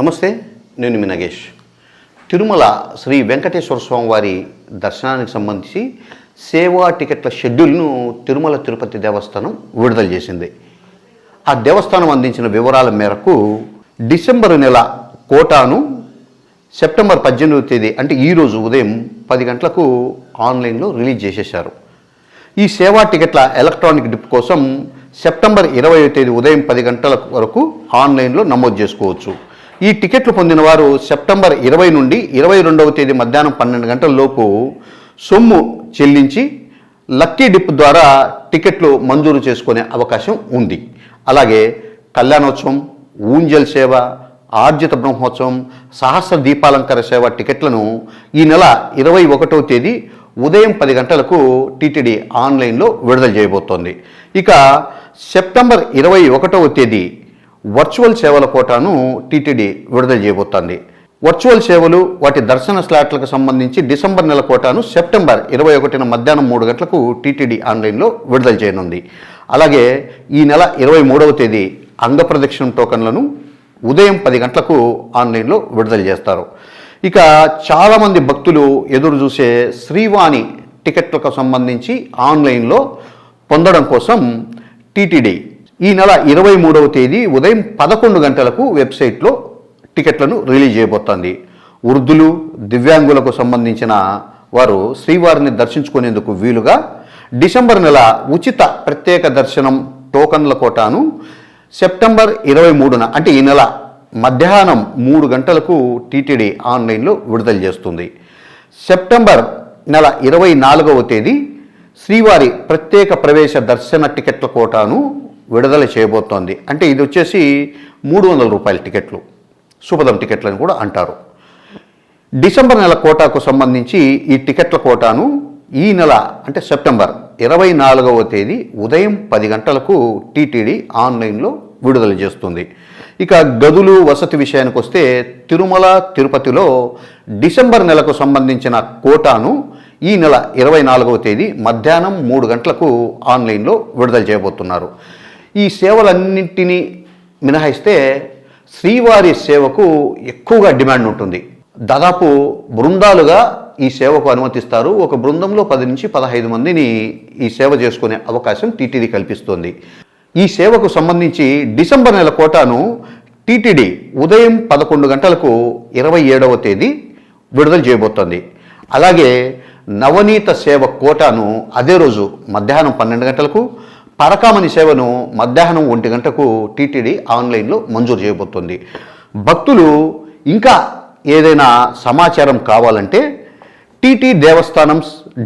నమస్తే నేను మీ నగేష్. తిరుమల శ్రీ వెంకటేశ్వర స్వామి వారి దర్శనానికి సంబంధించి సేవా టికెట్ల షెడ్యూల్ను తిరుమల తిరుపతి దేవస్థానం విడుదల చేసింది. ఆ దేవస్థానం అందించిన వివరాల మేరకు డిసెంబర్ నెల కోటాను సెప్టెంబర్ పద్దెనిమిదవ తేదీ అంటే ఈరోజు ఉదయం పది గంటలకు ఆన్లైన్లో రిలీజ్ చేసేశారు. ఈ సేవా టికెట్ల ఎలక్ట్రానిక్ డిప్ కోసం సెప్టెంబర్ ఇరవై తేదీ ఉదయం పది గంటల వరకు ఆన్లైన్లో నమోదు చేసుకోవచ్చు. ఈ టికెట్లు పొందిన వారు సెప్టెంబర్ ఇరవై నుండి ఇరవై రెండవ తేదీ మధ్యాహ్నం పన్నెండు గంటల లోపు సొమ్ము చెల్లించి లక్కీ డిప్ ద్వారా టికెట్లు మంజూరు చేసుకునే అవకాశం ఉంది. అలాగే కళ్యాణోత్సవం ఊంజల్ సేవ ఆర్జిత బ్రహ్మోత్సవం సహస్ర దీపాలంకర సేవ టికెట్లను ఈ నెల ఇరవై ఒకటవ తేదీ ఉదయం పది గంటలకు టీటీడీ ఆన్లైన్లో విడుదల చేయబోతోంది. ఇక సెప్టెంబర్ ఇరవై ఒకటవ తేదీ వర్చువల్ సేవల కోటాను టీటీడీ విడుదల చేయబోతోంది. వర్చువల్ సేవలు వాటి దర్శన స్లాట్లకు సంబంధించి డిసెంబర్ నెల కోటాను సెప్టెంబర్ ఇరవై ఒకటిన మధ్యాహ్నం మూడు గంటలకు టీటీడీ ఆన్లైన్లో విడుదల చేయనుంది. అలాగే ఈ నెల ఇరవై మూడవ తేదీ అంగప్రదక్షిణ టోకన్లను ఉదయం పది గంటలకు ఆన్లైన్లో విడుదల చేస్తారు. ఇక చాలామంది భక్తులు ఎదురు చూసే శ్రీవాణి టికెట్లకు సంబంధించి ఆన్లైన్లో పొందడం కోసం టీటీడీ ఈ నెల ఇరవై మూడవ తేదీ ఉదయం పదకొండు గంటలకు వెబ్సైట్లో టికెట్లను రిలీజ్ చేయబోతోంది. వృద్ధులు దివ్యాంగులకు సంబంధించిన వారు శ్రీవారిని దర్శించుకునేందుకు వీలుగా డిసెంబర్ నెల ఉచిత ప్రత్యేక దర్శనం టోకన్ల కోటాను సెప్టెంబర్ ఇరవై మూడున అంటే ఈ నెల మధ్యాహ్నం మూడు గంటలకు టీటీడీ ఆన్లైన్లో విడుదల చేస్తుంది. సెప్టెంబర్ నెల ఇరవై నాలుగవ తేదీ శ్రీవారి ప్రత్యేక ప్రవేశ దర్శన టికెట్ల కోటాను విడుదల చేయబోతోంది. అంటే ఇది వచ్చేసి మూడు వందల రూపాయల టికెట్లు సుపదం అని కూడా అంటారు. డిసెంబర్ నెల కోటాకు సంబంధించి ఈ టికెట్ల కోటాను ఈ నెల అంటే సెప్టెంబర్ ఇరవై నాలుగవ తేదీ ఉదయం పది గంటలకు టీటీడీ ఆన్లైన్లో విడుదల చేస్తుంది. ఇక గదులు వసతి విషయానికి వస్తే తిరుమల తిరుపతిలో డిసెంబర్ నెలకు సంబంధించిన కోటాను ఈ నెల ఇరవై నాలుగవ తేదీ మధ్యాహ్నం మూడు గంటలకు ఆన్లైన్లో విడుదల చేయబోతున్నారు. ఈ సేవలన్నింటినీ మినహాయిస్తే శ్రీవారి సేవకు ఎక్కువగా డిమాండ్ ఉంటుంది. దాదాపు బృందాలుగా ఈ సేవకు అనుమతిస్తారు. ఒక బృందంలో పది నుంచి పదహైదు మందిని ఈ సేవ చేసుకునే అవకాశం టీటీడీ కల్పిస్తోంది. ఈ సేవకు సంబంధించి డిసెంబర్ నెల కోటాను టీటీడీ ఉదయం పదకొండు గంటలకు ఇరవై ఏడవ తేదీ విడుదల చేయబోతోంది. అలాగే నవనీత సేవ కోటాను అదే రోజు మధ్యాహ్నం పన్నెండు గంటలకు పరకామణి సేవను మధ్యాహ్నం ఒంటి గంటకు టీటీడీ ఆన్లైన్లో మంజూరు చేయబోతోంది. భక్తులు ఇంకా ఏదైనా సమాచారం కావాలంటే TT Devasthanam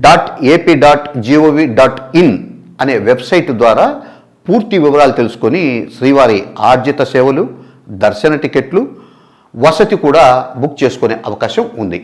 dot AP dot G O V dot in అనే వెబ్సైట్ ద్వారా పూర్తి వివరాలు తెలుసుకొని శ్రీవారి ఆర్జిత సేవలు దర్శన టికెట్లు వసతి కూడా బుక్ చేసుకునే అవకాశం ఉంది.